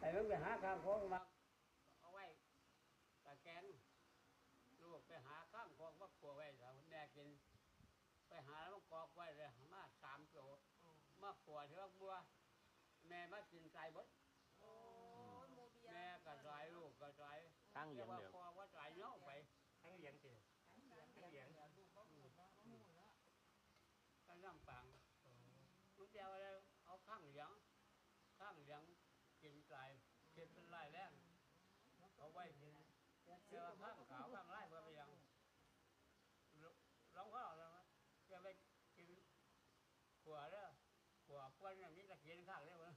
ไอ้มันไปหาข้างโค้งมาเอาไว้ตะแกรงลูกไปหาข้างโค้งมากลัวไว้แล้วแม่กิน ไปหาแล้วมันกอกไว้เลยมาสามโจมากลัวเถอะบัว แม่มากินใจบดโอ้ยโมเบียแม่ก็ใจลูกก็ใจตั้งเหรียญว่าเดียวพอว่าใจเนาะไปทั้งเหรียญสิทั้งเหรียญลูกบ่หมดเนาะบ่หมดเนาะก็ย่ำปังลูกเดียวเลยเอาข้างเหลียงข้างเหลียง กินกลายเก็บเป็นลายแรงเขาไว้กินเจอข้างขาวข้างไร่เพื่อไปยังร้องข้าวแล้วนะจะไปกินขวดแล้วขวดป้วนอย่างนี้จะกินข้างได้หมด